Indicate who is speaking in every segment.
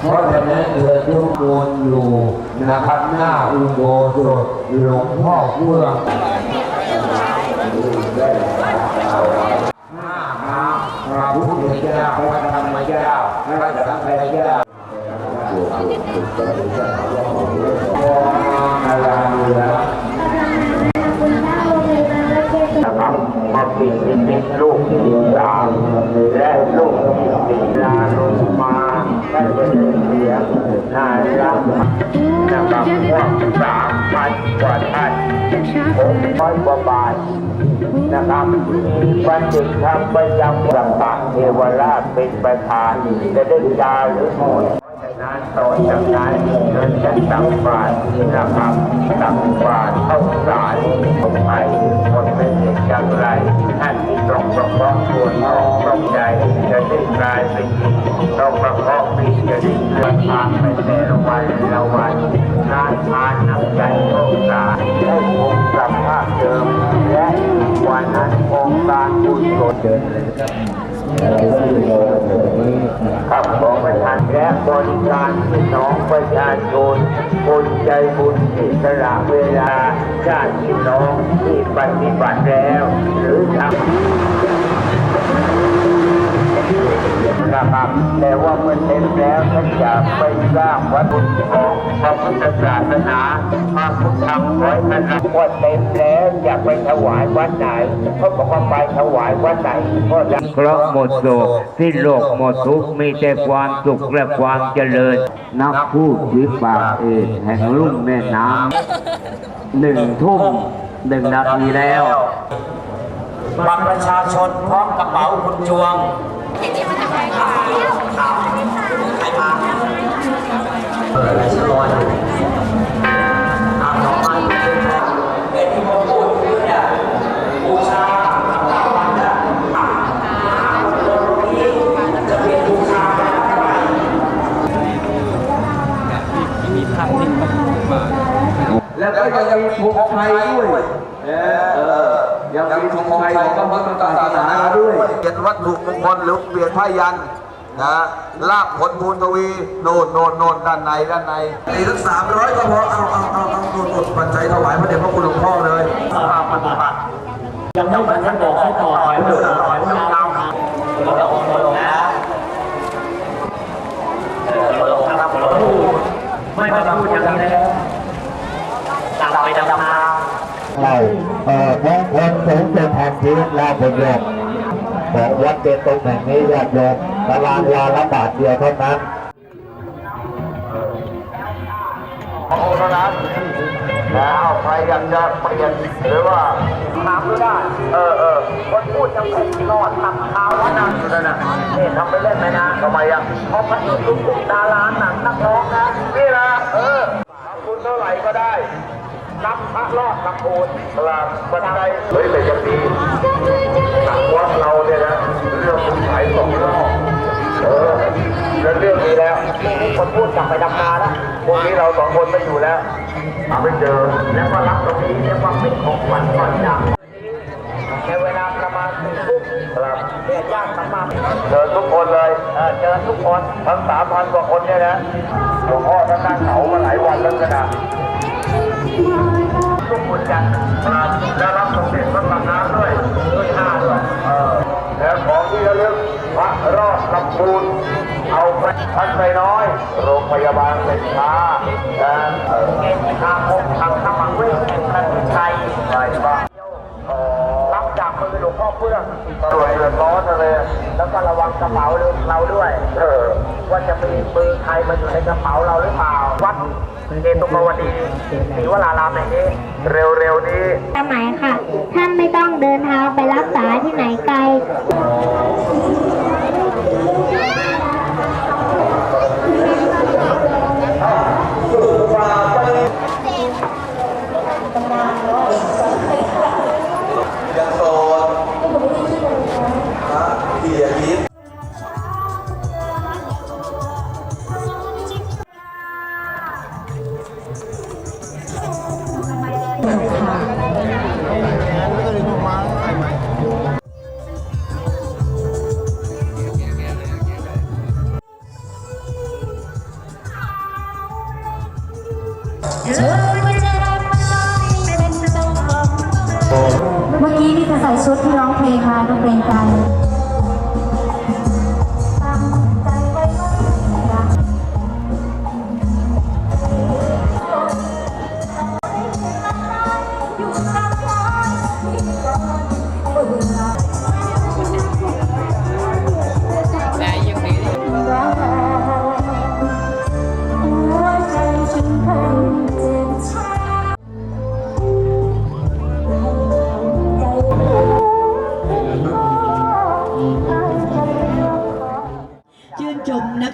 Speaker 1: เพราะฉะนั้นเธอทุกคนอยู่นะครับหน้าอุโบสถหลวงพ่อเฟื่องหน้าพระพระพุทธเจ้าพระธรรมเจ้าพระสังฆเจ้าโอมอาราเรือนะครับมาเปิดนิมิตลูกที่สามและ นะครับพวกสามพันกว่าท่านหกร้อยกว่าบาทนะครับมีบัณฑิตทำประจำสัมปะเทวราชเป็นประธานจะได้ยาหรือโมดนั้นต่อจากนั้นเดินจะตักบาตรนะครับตักบาตรเข้าสารลงไปคนเป็นเด็กอย่างไร ร้องประคองตัวน้องต้องใจจะได้กลายเป็นหญิงต้องประคองปีจะได้เลื่อนทางไปแต่ละวันละวันงานทานน้ำใจเข้าสารให้คงสภาพเดิมและวันนั้นองค์การบุญโสดเดินเลยนะครับบของประธานและบริการพี่น้องประชาชนคนใจบุญที่สละเวลาญาติพี่น้องที่ปฏิบัติแล้ว หรือ ไปสร้างวัดบุญของพระพุทธศาสนาพระพุทธธรรมไว้ท่านว่าเต็มแล้วอยากไปถวายวัดไหนเขาบอกว่าไปถวายวัดไหนก็ได้
Speaker 2: เพราะหมดโศกสิ้นโลกหมดทุกข์มีแต่ความสุขและความเจริญ นักพูดวิปากเอกแห่งลุ่มแม่น้ำหนึ่งทุ่มหนึ่งนาทีแล้ว
Speaker 3: บัตรประชาชนพร้อมกระเป๋าคุณจวง ยัง
Speaker 1: มีธงไทยด้วยเออยังมีธงไทยของพระพุทธศาสนาด้วย
Speaker 4: เปลี่ยนวัตถุมงคลหรือเปลี่ยนผ้ายันนะลาบผลภูนทวีโน่นโน่นโน่นด้านในด้านในนี่ทั้งสามร้อยก็พอเอาเอาเอาเอาโน่นโน่นปัจจัยถวายพระเดชพระคุณหลวงพ่อเลย
Speaker 3: ปฏิบัติยังไม่เหมือนท่านบอกให้ต่อถอยเดินถอยไม่เอาเราจะออกลงนะเออลงนะครับลงไม่มาพูดอย่างนี้เลยตามไปดำนา
Speaker 5: เรา เอ่อมงคลสูงเป็นแห่งชีวิตเราเป็นโยมของวัดเจตุงแห่งนี้ญาติโยมตารางวาละบาทเดียวเท่านั้น
Speaker 4: พองค์เท่านั้นแล้วใครอยากจะเปลี่ยนหรือว่า
Speaker 3: น้ำก็ได้
Speaker 4: เออเออ
Speaker 3: คนพูดยังคงนอนทำเท้าว่านั่งอยู่นั่นน่ะนี่ทำไปเล่นไหมนะ
Speaker 4: ทำไมอะ
Speaker 3: เพราะมันลุกลุกดาราหนังนักร้องนะ
Speaker 4: นี่นะเออทำบุญเท่าไหร่ก็ได้
Speaker 3: รับพระรอดลำพูน
Speaker 4: กลางบันไดเฮ้ยแต่ยังดีหนังวัดเราเนี่ยนะเรื่องมันขายสองรอบเออแล้วเรื่องนี้แล้ว
Speaker 3: คนพูดกลับไปดำนาแล้ว
Speaker 4: พวกนี้เราสองคนไม่อยู่แล้วหาไม่เจอ
Speaker 3: แล้วก็รับตรงนี้เรียกว่าเป็นของขวัญก่อนจากในเวลาประมาณสี่ทุ่ม
Speaker 4: ครับ
Speaker 3: เรียกญาติกลับมา
Speaker 4: เจอทุกคนเลย
Speaker 3: เออเจอทุกคน
Speaker 4: ทั้งสามพันกว่าคนเนี่ยนะหลวงพ่อท่านนั่งเขามาหลายวันแล้วนะ
Speaker 3: ทุกคนกัน
Speaker 4: ครับได้รับสมเด็จพระสังฆาด้วย
Speaker 3: ด้วยห้าด้วย
Speaker 4: แล้วของที่ระลึกพระรอดลำพูนเอาไปท่านไปน้อย โรงพยาบาลเป็นช้านะเออ
Speaker 3: เกณฑ์ทางคงทางธรรมเวชแห่งประเทศไทย
Speaker 4: ไปบ้าง
Speaker 3: รับจากมือหลวงพ่อเพื่อง
Speaker 4: รวยเดือดร้อนเลย
Speaker 3: แล้วก็ระวังกระเป๋าเราด้วยว่าจะมีปืนใครมาอยู่ในกระเป๋าเราหรือเปล่า วัดเกตุมวดีศรีวรารามแห่งนี้
Speaker 4: เร็วๆนี้
Speaker 6: สมัยค่ะ ท่านไม่ต้องเดินทางไปรักษาที่ไหนไกล
Speaker 4: เมื่
Speaker 7: อกี้นี่จะใส่ชุดที่ร้องเพลงมาองเป็
Speaker 6: นใจ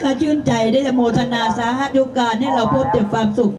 Speaker 6: นะคะชื่นใจได้โมทนาสาธุการให้เราพบแต่ความสุข